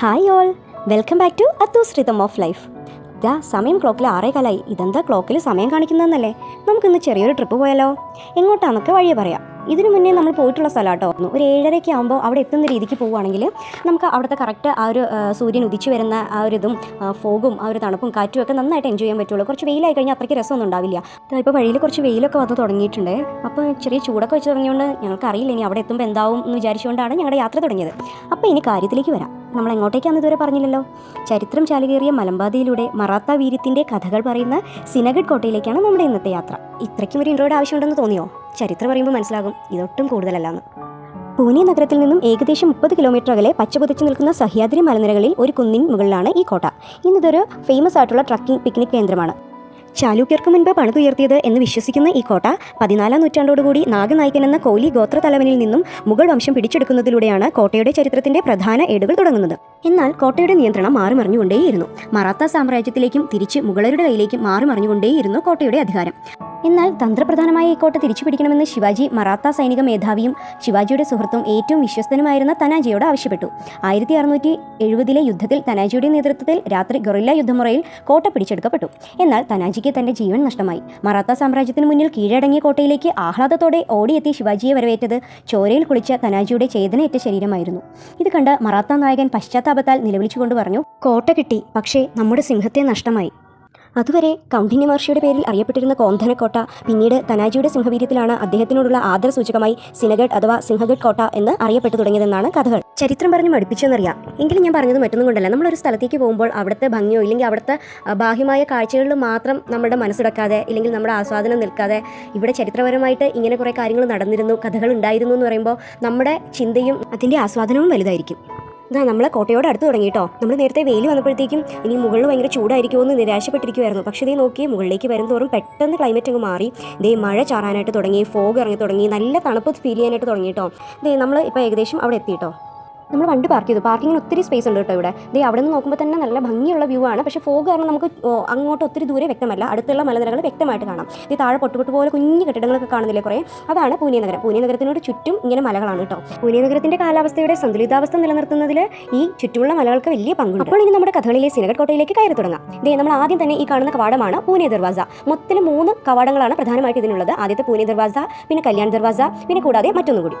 Hi all welcome back to Athoos rhythm of life ഇതാ സമയം ക്ലോക്കിൽ ആറേ കാലായി ഇതെന്താ ക്ലോക്കിൽ സമയം കാണിക്കുന്നതെന്നല്ലേ? നമുക്കിന്ന് ചെറിയൊരു ട്രിപ്പ് പോയാലോ? എങ്ങോട്ടാന്നൊക്കെ വഴിയെ പറയാം. ഇതിനു മുന്നേ നമ്മൾ പോയിട്ടുള്ള സ്ഥലമാട്ടോ. ഒരു ഏഴരയ്ക്ക് ആകുമ്പോൾ അവിടെ എത്തുന്ന രീതിക്ക് പോവുകയാണെങ്കിൽ നമുക്ക് അവിടുത്തെ കറക്റ്റ് ആ ഒരു സൂര്യൻ ഉദിച്ചു വരുന്ന ആ ഒരു ഇതും ഫോഗും ആ ഒരു തണുപ്പും കാറ്റും ഒക്കെ നന്നായിട്ട് എൻജോയ് ചെയ്യാൻ പറ്റുള്ളൂ. കുറച്ച് വെയിലായി കഴിഞ്ഞാൽ അത്രയ്ക്ക് രസമൊന്നും ഉണ്ടാവില്ല. ഇപ്പോൾ വഴിയിൽ കുറച്ച് വെയിലൊക്കെ വന്ന് തുടങ്ങിയിട്ടുണ്ട്. അപ്പോൾ ചെറിയ ചൂടൊക്കെ വെച്ച് തുടങ്ങിയതുകൊണ്ട് ഞങ്ങൾക്ക് അറിയില്ല ഇനി അവിടെ എത്തുമ്പോൾ എന്താവും എന്ന് വിചാരിച്ചുകൊണ്ടാണ് ഞങ്ങളുടെ യാത്ര തുടങ്ങിയത്. അപ്പോൾ ഇനി കാര്യത്തിലേക്ക് വരാം. നമ്മൾ എങ്ങോട്ടേക്കാണ് ഇതുവരെ പറഞ്ഞില്ലല്ലോ? ചരിത്രം ചാലുകേറിയ മലമ്പാതയിലൂടെ മറാത്ത വീര്യത്തിന്റെ കഥകൾ പറയുന്ന സിനഗഡ് കോട്ടയിലേക്കാണ് നമ്മുടെ ഇന്നത്തെ യാത്ര. ഇത്രയ്ക്കും ഒരു ഇൻട്രോയുടെ ആവശ്യമുണ്ടെന്ന് തോന്നിയോ? ചരിത്രം പറയുമ്പോൾ മനസ്സിലാകും ഇതൊട്ടും കൂടുതലല്ലാന്ന്. പൂനെ നഗരത്തിൽ നിന്നും ഏകദേശം മുപ്പത് കിലോമീറ്റർ അകലെ പച്ചപുതച്ചു നിൽക്കുന്ന സഹ്യാദ്രി മലനിരകളിൽ ഒരു കുന്നിൻ മുകളിലാണ് ഈ കോട്ട. ഇന്നിതൊരു ഫേമസ് ആയിട്ടുള്ള ട്രക്കിംഗ് പിക്നിക് കേന്ദ്രമാണ്. ചാലൂക്യർക്ക് മുൻപ് പണിതുയർത്തിയത് എന്ന് വിശ്വസിക്കുന്ന ഈ കോട്ട പതിനാലാം നൂറ്റാണ്ടോടുകൂടി നാഗനായകൻ എന്ന കോലി ഗോത്ര തലവനിൽ നിന്നും മുഗൾ വംശം പിടിച്ചെടുക്കുന്നതിലൂടെയാണ് കോട്ടയുടെ ചരിത്രത്തിന്റെ പ്രധാന ഏടുകൾ തുടങ്ങുന്നത്. എന്നാൽ കോട്ടയുടെ നിയന്ത്രണം മാറിമറിഞ്ഞുകൊണ്ടേയിരുന്നു. മറാത്ത സാമ്രാജ്യത്തിലേക്കും തിരിച്ച് മുഗളരുടെ കയ്യിലേക്കും മാറിമറിഞ്ഞുകൊണ്ടേയിരുന്നു കോട്ടയുടെ അധികാരം. എന്നാൽ തന്ത്രപ്രധാനമായ ഈ കോട്ട തിരിച്ചു പിടിക്കണമെന്ന് ശിവാജി മറാത്ത സൈനിക മേധാവിയും ശിവാജിയുടെ സുഹൃത്തും ഏറ്റവും വിശ്വസ്തനുമായിരുന്ന തനാജിയോട് ആവശ്യപ്പെട്ടു. ആയിരത്തി അറുന്നൂറ്റി എഴുപതിലെ യുദ്ധത്തിൽ തനാജിയുടെ നേതൃത്വത്തിൽ രാത്രി ഗൊറില്ല യുദ്ധമുറയിൽ കോട്ട പിടിച്ചെടുക്കപ്പെട്ടു. എന്നാൽ തനാജിക്ക് തന്റെ ജീവൻ നഷ്ടമായി. മറാത്ത സാമ്രാജ്യത്തിന് മുന്നിൽ കീഴടങ്ങിയ കോട്ടയിലേക്ക് ആഹ്ലാദത്തോടെ ഓടിയെത്തി ശിവാജിയെ വരവേറ്റത് ചോരയിൽ കുളിച്ച തനാജിയുടെ ചേതനയേറ്റ ശരീരമായിരുന്നു. ഇത് കണ്ട് മറാത്ത നായകൻ പശ്ചാത്താപത്താൽ നിലവിളിച്ചുകൊണ്ട് പറഞ്ഞു കോട്ട കിട്ടി പക്ഷേ നമ്മുടെ സിംഹത്തെ നഷ്ടമായി. അതുവരെ കൗണ്ടിന്യ മഹർഷിയുടെ പേരിൽ അറിയപ്പെട്ടിരുന്ന കോന്ധനക്കോട്ട പിന്നീട് തനാജിയുടെ സിംഹവീര്യത്തിലാണ് അദ്ദേഹത്തിനോടുള്ള ആദര സൂചകമായി സിനഗഡ് അഥവാ സിംഹഗഡ് കോട്ട എന്ന് അറിയപ്പെട്ടു തുടങ്ങിയതെന്നാണ് കഥകൾ. ചരിത്രം പറഞ്ഞ് മടുപ്പിച്ചെന്നറിയാം. എങ്കിലും ഞാൻ പറഞ്ഞത് മറ്റൊന്നും കൊണ്ടല്ല. നമ്മളൊരു സ്ഥലത്തേക്ക് പോകുമ്പോൾ അവിടുത്തെ ഭംഗിയോ ഇല്ലെങ്കിൽ അവിടുത്തെ ബാഹ്യമായ കാഴ്ചകളിൽ മാത്രം നമ്മുടെ മനസ്സിടക്കാതെ ഇല്ലെങ്കിൽ നമ്മുടെ ആസ്വാദനം നിൽക്കാതെ ഇവിടെ ചരിത്രപരമായിട്ട് ഇങ്ങനെ കുറേ കാര്യങ്ങൾ നടന്നിരുന്നു കഥകൾ ഉണ്ടായിരുന്നു എന്ന് പറയുമ്പോൾ നമ്മുടെ ചിന്തയും അതിന്റെ ആസ്വാദനവും വലുതായിരിക്കും. ഇതാ നമ്മൾ കോട്ടയോട് അടുത്ത് തുടങ്ങി കേട്ടോ നമ്മൾ നേരത്തെ വെയിൽ വന്നപ്പോഴത്തേക്കും ഇനി മുകളിൽ ഭയങ്കര ചൂടായിരിക്കുമെന്ന് നിരാശപ്പെട്ടിരിക്കുമായിരുന്നു പക്ഷേ ഇതേ നോക്കി മുകളിലേക്ക് വരും തോറും പെട്ടെന്ന് ക്ലൈമറ്റ് അങ്ങ് മാറി. ഇതേ മഴ ചാറാനായിട്ട് തുടങ്ങി ഫോഗ് ഇറങ്ങി തുടങ്ങി നല്ല തണുപ്പ് ഫീൽ ചെയ്യാനായിട്ട് തുടങ്ങി കേട്ടോ ദേ നമ്മൾ ഇപ്പോൾ ഏകദേശം അവിടെ എത്തി കേട്ടോ നമ്മൾ വണ്ടി പാർക്ക് ചെയ്തു. പാർക്കിങ്ങിന് ഒത്തിരി സ്പേസ് ഉണ്ട് കേട്ടോ ഇവിടെ. ദേ അവിടെ നിന്ന് നോക്കുമ്പോൾ തന്നെ നല്ല ഭംഗിയുള്ള വ്യൂ ആണ്. പക്ഷേ ഫോഗ് കാരണം നമുക്ക് അങ്ങോട്ട് ഒത്തിരി ദൂരെ വ്യക്തമല്ല. അടുത്തുള്ള മലനിരകൾ വ്യക്തമായിട്ട് കാണാം. ഇത് താഴെ പൊട്ടുപൊട്ട് പോലെ കുഞ്ഞു കെട്ടിടങ്ങളൊക്കെ കാണുന്നില്ലേ കുറേ? അതാണ് പൂനെ നഗരം. പൂനെ നഗരത്തിനോട് ചുറ്റും ഇങ്ങനെ മലകളാണ് കേട്ടോ. പൂനെ നഗരത്തിന്റെ കാലാവസ്ഥയുടെ സന്തുലിതാവസ്ഥ നിലനിർത്തുന്നതിൽ ഈ ചുറ്റുമുള്ള മലകൾക്ക് വലിയ പങ്കുണ്ട്. അപ്പോൾ ഇനി നമ്മുടെ കഥകളിലെ സിനഗഡ് കോട്ടയിലേക്ക് കയറി തുടങ്ങാം. ദേ നമ്മൾ ആദ്യം തന്നെ ഈ കാണുന്ന കവാടമാണ് പൂനെ ദർവാസ. മൊത്തത്തിൽ മൂന്ന് കവാടങ്ങളാണ് പ്രധാനമായിട്ട് ഇതിനുള്ളത്. ആദ്യത്തെ പൂനെ ദർവാസ പിന്നെ കല്യാൺ ദർവാസ പിന്നെ കൂടാതെ മറ്റൊന്നും കൂടി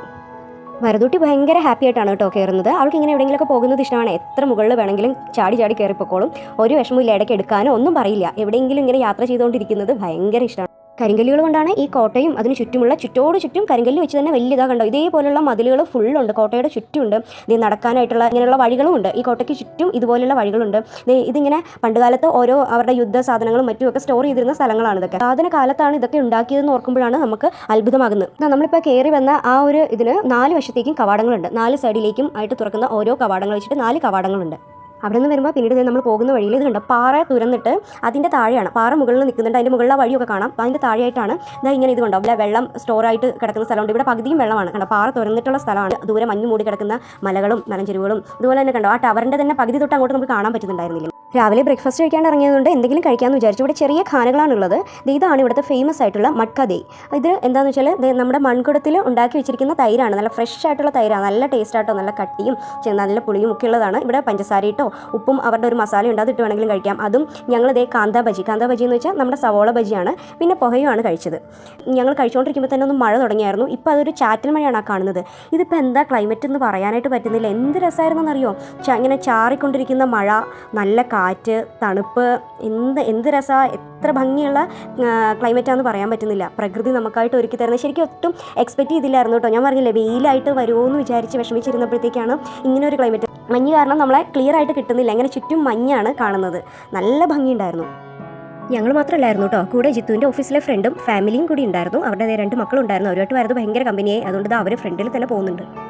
വരദൂട്ടി ഭയങ്കര ഹാപ്പി ആയിട്ടാണ് കേട്ടോ കയറുന്നത്. അവൾക്ക് ഇങ്ങനെ എവിടെയെങ്കിലുമൊക്കെ പോകുന്നത് ഇഷ്ടമാണ്. എത്ര മുകളിൽ വേണമെങ്കിലും ചാടി ചാടി കയറിപ്പോക്കോളും. ഒരു വിഷമമില്ല ഇടയ്ക്ക് എടുക്കാനോ ഒന്നും പറയില്ല. എവിടെയെങ്കിലും ഇങ്ങനെ യാത്ര ചെയ്തുകൊണ്ടിരിക്കുന്നത് ഭയങ്കര ഇഷ്ടമാണ്. കരിങ്കല്ലുകൾ കൊണ്ടാണ് ഈ കോട്ടയും അതിന് ചുറ്റുമുള്ള ചുറ്റോട് ചുറ്റും കരിങ്കല്ല് വെച്ച് തന്നെ വലിയ ഇതാ കണ്ടോ? ഇതേപോലുള്ള മതിലുകൾ ഫുള്ളുണ്ട്. കോട്ടയുടെ ചുറ്റുമുണ്ട്. ഇത് നടക്കാനായിട്ടുള്ള ഇങ്ങനെയുള്ള വഴികളുമുണ്ട്. ഈ കോട്ടയ്ക്ക് ചുറ്റും ഇതുപോലെയുള്ള വഴികളുണ്ട്. ഇതിങ്ങനെ പണ്ടുകാലത്ത് ഓരോ അവരുടെ യുദ്ധ സാധനങ്ങളും മറ്റുമൊക്കെ സ്റ്റോർ ചെയ്തിരുന്ന സ്ഥലങ്ങളാണ് ഇതൊക്കെ. സാധന കാലത്താണ് ഇതൊക്കെ ഉണ്ടാക്കിയതെന്ന് ഓർക്കുമ്പോഴാണ് നമുക്ക് അത്ഭുതമാകുന്നത്. നമ്മളിപ്പോൾ കയറി വന്ന ആ ഒരു ഇതിന് നാല് വശത്തേക്കും കവാടങ്ങളുണ്ട്. നാല് സൈഡിലേക്കും ആയിട്ട് തുറക്കുന്ന ഓരോ കവാടങ്ങൾ വെച്ചിട്ട് നാല് കവാടങ്ങളുണ്ട്. അവിടെ നിന്ന് വരുമ്പോൾ പിന്നീട് നമ്മൾ പോകുന്ന വഴിയിൽ ഇത് കണ്ടോ? പാറ തുരന്നിട്ട് അതിന്റെ താഴെയാണ്. പാറ മുകളിൽ നിൽക്കുന്നുണ്ട് അതിന്റെ മുകളിലെ വഴിയൊക്കെ കാണാം. അതിന്റെ താഴെയായിട്ടാണ് ഇതാ ഇങ്ങനെ ഇത് കണ്ടോ? വെള്ളം സ്റ്റോറായിട്ട് കിടക്കുന്ന സ്ഥലമുണ്ട്. ഇവിടെ പകുതിയും വെള്ളമാണ്. കണ്ടോ? പാറ തുറന്നിട്ടുള്ള സ്ഥലമാണ്. ദൂരെ മഞ്ഞ് മൂടി കിടക്കുന്ന മലകളും മലഞ്ചെരുവുകളും അതുപോലെ തന്നെ കണ്ടോ? ആ ടവറിന്റെ തന്നെ പകുതി തൊട്ട് അങ്ങോട്ട് നമുക്ക് കാണാൻ പറ്റുന്നുണ്ടായിരുന്നില്ല. രാവിലെ ബ്രേക്ക്ഫാസ്റ്റ് കഴിക്കാണ്ട് ഇറങ്ങിയതുകൊണ്ട് എന്തെങ്കിലും കഴിക്കാമെന്ന് വിചാരിച്ചു. ഇവിടെ ചെറിയ ഖാനകളാണുള്ളത്. ദേ ഇതാണ് ഇവിടുത്തെ ഫേമസ് ആയിട്ടുള്ള മട്കദേ ഇത് എന്താണെന്ന് വെച്ചാൽ ദേ നമ്മുടെ മൺകുടത്തിൽ ഉണ്ടാക്കി വെച്ചിരിക്കുന്ന തൈരാണ്. നല്ല ഫ്രഷ് ആയിട്ടുള്ള തൈരാണ്. നല്ല ടേസ്റ്റ് ആട്ടോ. നല്ല കട്ടിയും നല്ല പുളിയും ഒക്കെ ഉള്ളതാണ്. ഇവിടെ പഞ്ചസാര ഇട്ടോ ഉപ്പും അവരുടെ ഒരു മസാല ഉണ്ട്. അതിട്ട് വേണമെങ്കിലും കഴിക്കാം. അതും ഞങ്ങൾ ഇതേ കാന്താ ബജി. കാന്താ ബജി എന്ന് വെച്ചാൽ നമ്മുടെ സവോള ബജിയാണ്. പിന്നെ പുകയുമാണ് കഴിച്ചത്. ഞങ്ങൾ കഴിച്ചുകൊണ്ടിരിക്കുമ്പോൾ തന്നെ ഒന്ന് മഴ തുടങ്ങിയായിരുന്നു. ഇപ്പോൾ അതൊരു ചാറ്റൽ മഴയാണ് കാണുന്നത്. ഇതിപ്പോൾ എന്താ ക്ലൈമറ്റ് എന്ന് പറയാനായിട്ട് പറ്റുന്നില്ല. എന്ത് രസമായിരുന്നെന്നറിയോ എന്നറിയോ ഇങ്ങനെ ചാറിക്കൊണ്ടിരിക്കുന്ന മഴ നല്ല കാറ്റ് തണുപ്പ് എന്ത് എന്ത് രസമാണ് എത്ര ഭംഗിയുള്ള ക്ലൈമറ്റാന്ന് പറയാൻ പറ്റുന്നില്ല. പ്രകൃതി നമുക്കായിട്ട് ഒരുക്കി തരുന്നത്. ശരിക്കും ഒട്ടും എക്സ്പെക്റ്റ് ചെയ്തില്ലായിരുന്നു കേട്ടോ. ഞാൻ പറഞ്ഞില്ലേ വെയിലായിട്ട് വരുമോ എന്ന് വിചാരിച്ച് വിഷമിച്ചിരുന്നപ്പോഴത്തേക്കാണ് ഇങ്ങനെ ഒരു ക്ലൈമറ്റ് മഞ്ഞ് കാരണം നമ്മളെ ക്ലിയർ ആയിട്ട് കിട്ടുന്നില്ല. അങ്ങനെ ചുറ്റും മഞ്ഞാണ് കാണുന്നത്. നല്ല ഭംഗിയുണ്ടായിരുന്നു. ഞങ്ങൾ മാത്രമല്ലായിരുന്നു കേട്ടോ. കൂടെ ജിത്തുവിന്റെ ഓഫീസിലെ ഫ്രണ്ടും ഫാമിലിയും കൂടി ഉണ്ടായിരുന്നു. അവരുടെ രണ്ട് മക്കളുണ്ടായിരുന്നു. അവരുമായിട്ട് വരുന്നത് ഭയങ്കര കമ്പനിയായി അതുകൊണ്ട് അവർ ഫ്രണ്ടിൽ തന്നെ പോകുന്നുണ്ട്.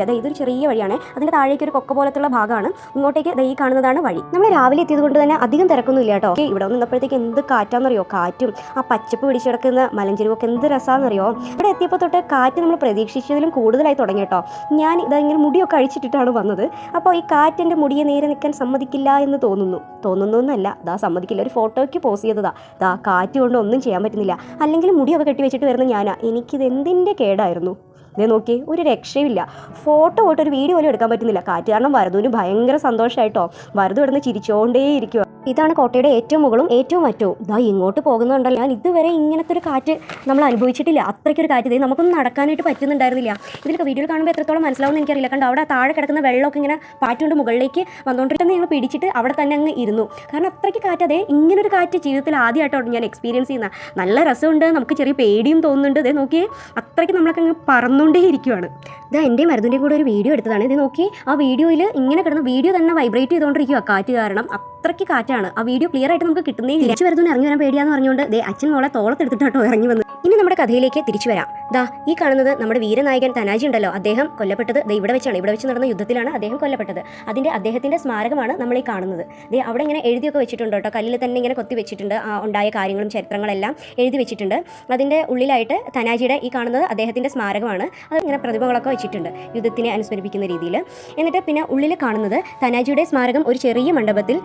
അതെ ഇതൊരു ചെറിയ വഴിയാണ്. അതിന്റെ താഴേക്ക് ഒരു കൊക്ക പോലത്തുള്ള ഭാഗമാണ്. ഇങ്ങോട്ടേക്ക് ദൈ കാണുന്നതാണ് വഴി. നമ്മൾ രാവിലെ എത്തിയത് കൊണ്ട് തന്നെ അധികം തിരക്കൊന്നുമില്ല കേട്ടോ. ഇവിടെ നിന്നപ്പോഴത്തേക്ക് എന്ത് കാറ്റാണെന്നറിയോ? കാറ്റും. ആ പച്ചപ്പ് പിടിച്ചു കിടക്കുന്ന മലഞ്ചെരുവൊക്കെ എന്ത് രസമാണെന്നറിയോ ഇവിടെ എത്തിയപ്പോൾ തൊട്ട് കാറ്റ് നമ്മൾ പ്രതീക്ഷിച്ചതിലും കൂടുതലായി തുടങ്ങി കേട്ടോ. ഞാൻ ഇങ്ങനെ മുടിയൊക്കെ അഴിച്ചിട്ടിട്ടാണ് വന്നത്. അപ്പോൾ ഈ കാറ്റിന്റെ മുടിയെ നേരെ നിൽക്കാൻ സമ്മതിക്കില്ല എന്ന് തോന്നുന്നു. തോന്നുന്നു എന്നല്ല. ദാ സമ്മതിക്കില്ല. ഒരു ഫോട്ടോയ്ക്ക് പോസ് ചെയ്തതാ. ദാ കാറ്റ് കൊണ്ട് ഒന്നും ചെയ്യാൻ പറ്റുന്നില്ല. അല്ലെങ്കിൽ മുടിയൊക്കെ കെട്ടി വെച്ചിട്ട് വരുന്ന ഞാനാ. എനിക്കിത് എന്തിന്റെ കേടായിരുന്നു? ഇതേ നോക്കി ഒരു രക്ഷയില്ല ഫോട്ടോ പോയിട്ട് ഒരു വീഡിയോ പോലും എടുക്കാൻ പറ്റുന്നില്ല. കാറ്റ് കാരണം വരദുവിന് ഭയങ്കര സന്തോഷമായിട്ടോ വരദു ഇവിടുന്ന് ചിരിച്ചോണ്ടേ ഇരിക്കുക ഇതാണ് കോട്ടയുടെ ഏറ്റവും മുകളും ഏറ്റവും മറ്റവും ഇതാ ഇങ്ങോട്ട് പോകുന്നുണ്ടല്ലോ. ഞാൻ ഇതുവരെ ഇങ്ങനത്തെ ഒരു കാറ്റ് നമ്മൾ അനുഭവിച്ചിട്ടില്ല. അത്രയ്ക്കൊരു കാറ്റ് ഇത് നമുക്കൊന്നും നടക്കാനായിട്ട് പറ്റുന്നുണ്ടായിരുന്നില്ല. ഇതിലൊക്കെ വീഡിയോയിൽ കാണുമ്പോൾ എത്രത്തോളം മനസ്സിലാവുന്ന എനിക്കറിയില്ല. കണ്ടോ അവിടെ താഴെ കിടക്കുന്ന വെള്ളമൊക്കെ ഇങ്ങനെ പാറ്റുകൊണ്ട് മുകളിലേക്ക് വന്നുകൊണ്ടിട്ട് ഞങ്ങൾ പിടിച്ചിട്ട് അവിടെ തന്നെ അങ്ങ് ഇരുന്നു. കാരണം അത്രയ്ക്ക് കാറ്റ് അതെ ഇങ്ങനൊരു കാറ്റ് ജീവിതത്തിൽ ആദ്യമായിട്ടാണ് ഞാൻ എക്സ്പീരിയൻസ് ചെയ്യുന്ന നല്ല രസമുണ്ട്. നമുക്ക് ചെറിയ പേടിയും തോന്നുന്നുണ്ട്. ഇതേ നോക്കിയേ അത്രയ്ക്ക് നമ്മളൊക്കെ അങ്ങ് പറന്നുകൊണ്ടേ ഇരിക്കുവാണ് ഇതാ എന്റെയും മരുന്നിന്റെയും കൂടെ ഒരു വീഡിയോ എടുത്തതാണ്. ഇത് നോക്കി ആ വീഡിയോയിൽ ഇങ്ങനെ കിടന്ന വീഡിയോ തന്നെ വൈബ്രേറ്റ് ചെയ്തുകൊണ്ടിരിക്കുക കാറ്റ് കാരണം അത്രയ്ക്ക് കാറ്റാണ്. ആ വീഡിയോ ക്ലിയർ ആയിട്ട് നമുക്ക് കിട്ടുന്നേ. തിരിച്ചു വരുന്നു ഇറങ്ങി വരാൻ പേടിയാന്ന് പറഞ്ഞുകൊണ്ട് ദേ അച്ഛൻ മോളെ തോളത്തെടുത്തിട്ടാട്ടോ ഇറങ്ങി വന്നത് ഇനി നമ്മുടെ കഥയിലേക്ക് തിരിച്ചു വരാം. ദാ ഈ കാണുന്നത് നമ്മുടെ വീരനായകൻ തനാജി ഉണ്ടല്ലോ. അദ്ദേഹം കൊല്ലപ്പെട്ടത് ദേ ഇവിടെ വെച്ചാണ്. ഇവിടെ വെച്ച് നടന്ന യുദ്ധത്തിലാണ് അദ്ദേഹം കൊല്ലപ്പെട്ടത്. അതിന്റെ അദ്ദേഹത്തിന്റെ സ്മാരകമാണ് നമ്മൾ ഈ കാണുന്നത്. ദേ അവിടെ ഇങ്ങനെ എഴുതിയൊക്കെ വെച്ചിട്ടുണ്ട് കേട്ടോ. കല്ലിൽ തന്നെ ഇങ്ങനെ കൊത്തി വെച്ചിട്ടുണ്ട് ഉണ്ടായ കാര്യങ്ങളും ചരിത്രങ്ങളെല്ലാം എഴുതി വെച്ചിട്ടുണ്ട്. അതിന്റെ ഉള്ളിലായിട്ട് തനാജിയുടെ ഈ കാണുന്നത് അദ്ദേഹത്തിന്റെ സ്മാരകമാണ്. അത് ഇങ്ങനെ പ്രതിമകളൊക്കെ വെച്ചിട്ടുണ്ട് യുദ്ധത്തിനെ അനുസ്മരിപ്പിക്കുന്ന രീതിയിൽ. എന്നിട്ട് പിന്നെ ഉള്ളിൽ കാണുന്നത് തനാജിയുടെ സ്മാരകം ഒരു ചെറിയ മണ്ഡപത്തിൽ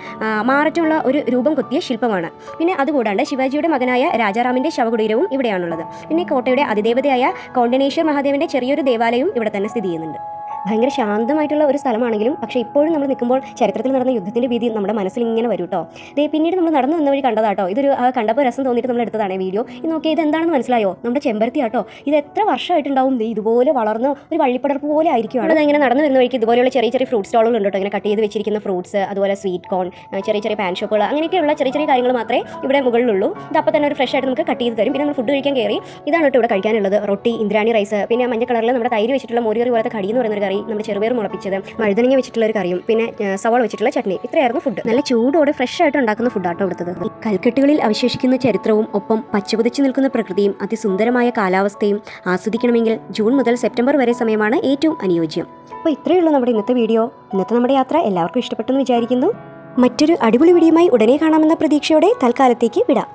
മാററ്റുള്ള ഒരു രൂപം കൊത്തിയ ശില്പമാണ്. പിന്നെ അതുകൂടാണ്ട് ശിവാജിയുടെ മകനായ രാജാറാമിന്റെ ശവകുടീരവും ഇവിടെയാണുള്ളത്. പിന്നെ കോട്ടയുടെ അതിദേവതയായ കൗണ്ടനേശ്വർ മഹാദേവന്റെ ചെറിയൊരു ദേവാലയവും ഇവിടെ തന്നെ സ്ഥിതി ചെയ്യുന്നുണ്ട്. ഭയങ്കര ശാന്തമായിട്ടുള്ള ഒരു സ്ഥലമാണെങ്കിലും പക്ഷേ ഇപ്പോഴും നമ്മൾ നിൽക്കുമ്പോൾ ചരിത്രത്തിൽ നടന്ന യുദ്ധത്തിന്റെ ഭീതി നമ്മുടെ മനസ്സിൽ ഇങ്ങനെ വരും കേട്ടോ ദേ പിന്നീട് നമ്മൾ നടന്നു വന്ന വഴി കണ്ടതാട്ടോ ഇതൊരു കണ്ടപ്പോൾ രസം തോന്നിയിട്ട് നമ്മൾ എടുത്തതാണ് വീഡിയോ. ഇത് നോക്കിയാൽ ഇത് എന്താണെന്ന് മനസ്സിലായോ? നമ്മുടെ ചെമ്പരത്തി ആട്ടോ. ഇത് എത്ര വർഷമായിട്ടുണ്ടാവും? ഇതുപോലെ വളർന്ന് ഒരു വള്ളിപ്പടർപ്പ് പോലെ ആയിരിക്കും അത് ഇങ്ങനെ നടന്നു വരുന്ന വഴിക്ക് ഇതുപോലെയുള്ള ചെറിയ ചെറിയ ഫ്രൂട്ട് സ്റ്റോളുകൾ ഉണ്ട് കേട്ടോ ഇങ്ങനെ കട്ട് ചെയ്ത് വെച്ചിരിക്കുന്ന ഫ്രൂട്ട്സ് അതുപോലെ സ്വീറ്റ് കോൺ ചെറിയ ചെറിയ പാൻ ഷോപ്പുകൾ അങ്ങനെയൊക്കെയുള്ള ചെറിയ ചെറിയ കാര്യങ്ങൾ മാത്രമേ ഇവിടെ മുകളിലുള്ളൂ. ഇത് അപ്പോൾ തന്നെ ഒരു ഫ്രഷ് ആയിട്ട് നമുക്ക് കട്ട് ചെയ്ത് തരും. പിന്നെ നമ്മൾ ഫുഡ് കഴിക്കാൻ കയറി. ഇതാണ് കേട്ടോ ഇവിടെ കഴിക്കാനുള്ളത്. റൊട്ടി ഇന്ദ്രാണി റൈസ് പിന്നെ മഞ്ഞ കളറിൽ നമ്മുടെ തൈര് വെച്ചിട്ടുള്ള മോരുകറി പോലത്തെ കടി എന്ന് പറയുന്ന ഒരു കറി. നമ്മുടെ ചെറുപയർ മുളപ്പിച്ചത് വഴുതനങ്ങ വെച്ചിട്ടുള്ള ഒരു കറിയും പിന്നെ സവാള വെച്ചിട്ടുള്ള ചട്നി. ഇത്രയായിരുന്നു ഫുഡ് നല്ല ചൂടോടെ ഫ്രഷ് ആയിട്ട് ഉണ്ടാക്കുന്ന ഫുഡാട്ടോ എടുത്തത് കൽക്കെട്ടുകളിൽ അവശേഷിക്കുന്ന ചരിത്രവും ഒപ്പം പച്ചപുതിച്ചു നിൽക്കുന്ന പ്രകൃതിയും അതിസുന്ദരമായ കാലാവസ്ഥയും ആസ്വദിക്കണമെങ്കിൽ ജൂൺ മുതൽ സെപ്റ്റംബർ വരെ സമയമാണ് ഏറ്റവും അനുയോജ്യം. അപ്പോൾ ഇത്രയേ ഉള്ളൂ നമ്മുടെ ഇന്നത്തെ വീഡിയോ. ഇന്നത്തെ നമ്മുടെ യാത്ര എല്ലാവർക്കും ഇഷ്ടപ്പെട്ടെന്ന് വിചാരിക്കുന്നു. മറ്റൊരു അടിപൊളി വീഡിയോയുമായി ഉടനെ കാണാമെന്ന പ്രതീക്ഷയോടെ തൽക്കാലത്തേക്ക് വിടാം.